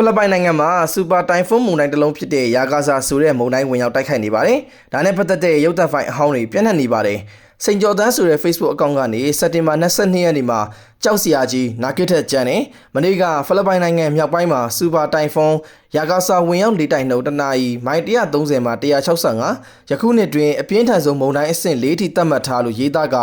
ဖိလစ်ပိုင်နိုင်ငံမှာစူပါတိုင်ဖွန်းမုန်တိုင်းတစ်လုံးဖြစ်တဲ့ယာဂါဆာဆိုတဲ့မုန်တိုင်းဝင်ရောက်တိုက်ခိုက်နေပါတယ်။ဒါနဲ့ပတ်သက်တဲ့ရုပ်သံဖိုင်အဟောင်းတွေပြန့်နှံ့နေပါတယ်။ စိန်ကျော်တန်းဆိုတဲ့ Facebook အကောင့်ကနေစက်တင်ဘာ22ရက်နေ့မှာကြောက်စရာကြီးနာဂစ်ထက်ကျန်တယ်။မနေ့ကဖိလစ်ပိုင်နိုင်ငံမြောက်ပိုင်းမှာစူပါတိုင်ဖွန်းယာဂါဆာဝင်ရောက်လေတိုက်နှုန်းတစ်နာရီမိုင်130မှာ165ယခုနှစ်တွင်အပြင်းထန်ဆုံးမုန်တိုင်းအဆင့်၄ထိသတ်မှတ်ထားလို့ရေးသားက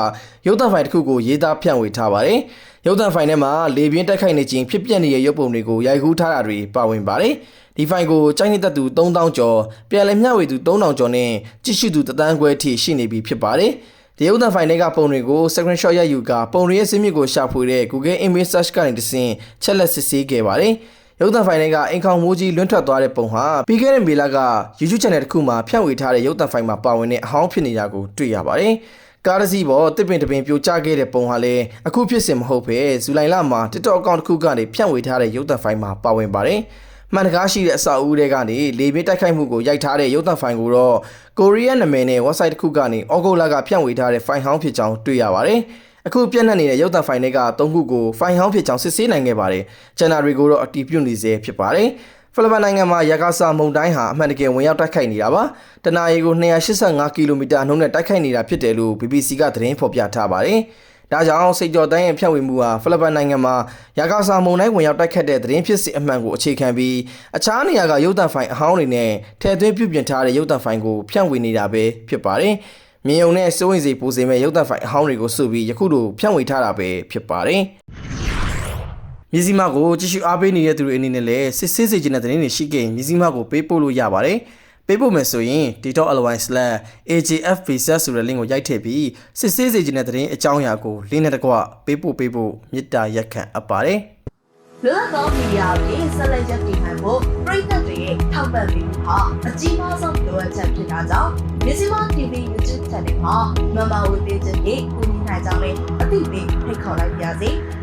ရုပ်သံဖိုင်တစ်ခုကိုရေးသားဖြန့်ဝေထားပါတယ်။ရုပ်သံဖိုင်ထဲမှာလေပြင်းတိုက်ခိုက်နေခြင်းဖြစ်ပျက်နေတဲ့ရုပ်ပုံတွေကိုရိုက်ကူးထားတာတွေပါဝင်ပါတယ်။ဒီဖိုင်ကိုចိုင်းနေသက်သူ3000ကျော်ပြန်လည်မျှဝေသူ3000ကျော်နဲ့ကြည့်ရှုသူတသန်းခွဲအထိရှိနေပြီဖြစ်ပါတယ်။ ဒီရုပ်သံဖိုင်တွေကပုံတွေကို screenshot ရိုက်ယူကပုံတွေရဲ့စင်းမြစ်ကိုရှာဖွေတဲ့ Google Image Search ကနေတဆင့်ချက်လက်စစ်ဆေးခဲ့ပါတယ်။ရုပ်သံဖိုင်တွေကအိမ်ခေါင်မိုးကြီးလွန့်ထွက်သွားတဲ့ပုံဟာပြီးခဲ့တဲ့မေလက YouTube channel တစ်ခုမှာဖြန့်ဝေထားတဲ့ရုပ်သံဖိုင်မှာပါဝင်တဲ့အဟောင်းဖြစ်နေတာကိုတွေ့ရပါတယ်။ကားတစ်စီးပေါ်တစ်ပင်တစ်ပင်ပြိုကျခဲ့တဲ့ပုံဟာလည်းအခုဖြစ်စဉ်မဟုတ်ပဲဇူလိုင်လမှာ TikTok account တစ်ခုကနေဖြန့်ဝေထားတဲ့ရုပ်သံဖိုင်မှာပါဝင်ပါတယ်။ မှန်တကားရှိတဲ့အဆောက်အဦတွေကနေလေပြင်းတိုက်ခိုက်မှုကိုရိုက်ထားတဲ့ရုပ်သံဖိုင်ကိုတော့ကိုရီးယားနာမည်နဲ့ website တစ်ခုကနေဩဂုတ်လကဖြန့်ဝေထားတဲ့ဖိုင်ဟောင်းဖြစ်ကြောင်းတွေ့ရပါတယ်။အခုပြန့်နှံ့နေတဲ့ရုပ်သံဖိုင်တွေက၃ခုကိုဖိုင်ဟောင်းဖြစ်ကြောင်းစစ်ဆေးနိုင်ခဲ့ပါတယ်။ကျန်တာတွေကိုတော့အတည်ပြုနေစေဖြစ်ပါတယ်။ဖိလစ်ပိုင်နိုင်ငံမှာယာကာဆာမုန်တိုင်းဟာအမှန်တကယ်ဝင်ရောက်တိုက်ခိုက်နေတာပါ။တနအီကို285ကီလိုမီတာနှုန်းနဲ့တိုက်ခိုက်နေတာဖြစ်တယ်လို့ BBC ကသတင်းဖော်ပြထားပါတယ်။ ဒါကြောင့်စိတ်ကြော်တိုင်းရဲ့ဖြန့်ဝေမှုဟာဖိလစ်ပိုင်နိုင်ငံမှာယာကာဆာမုန်တိုင်းဝင်ရောက်တိုက်ခတ်တဲ့သတင်းဖြစ်စဉ်အမှန်ကိုအခြေခံပြီးအခြားနေရာကရုပ်သံဖိုင်အဟောင်းတွေနဲ့ထည့်သွင်းပြုပြင်ထားတဲ့ရုပ်သံဖိုင်ကိုဖြန့်ဝေနေတာပဲဖြစ်ပါတယ်။မြင်ုံနဲ့စိုးရင်စီပူစေမဲ့ရုပ်သံဖိုင်အဟောင်းတွေကိုစုပြီးယခုလိုဖြန့်ဝေထားတာပဲဖြစ်ပါတယ်။မြစည်းမကိုကြည့်ရှုအားပေးနေတဲ့သူတွေအနေနဲ့လည်းစစ်ဆေးစေချင်တဲ့သတင်းတွေရှိခဲ့ရင်မြစည်းမကိုပေးပို့လို့ရပါတယ်။ ပေးပို့မယ်ဆိုရင် dot.ly/agf visa ဆိုတဲ့ link ကိုရိုက်ထည့်ပြီးစစ်ဆေးစေချင်တဲ့သတင်းအကြောင်းအရာကို link နဲ့တကွပေးပို့ပေးဖို့မေတ္တာရက်ခံအပ်ပါတယ်။လွတ်လပ်သောမီဒီယာတွေဆက်လက်ရပ်တည်နိုင်ဖို့ပြည်သက်တွေရဲ့ထောက်ပံ့ပေးမှုဟာအကြီးမားဆုံးလိုအပ်ချက်ဖြစ်တာကြောင့်မြစီမ TV YouTube Channel မှာ Member ဝင်ပေးခြင်းဖြင့်ကူညီနိုင်ကြမယ်အသိပေးဖိတ်ခေါ်လိုက်ပါရစေ။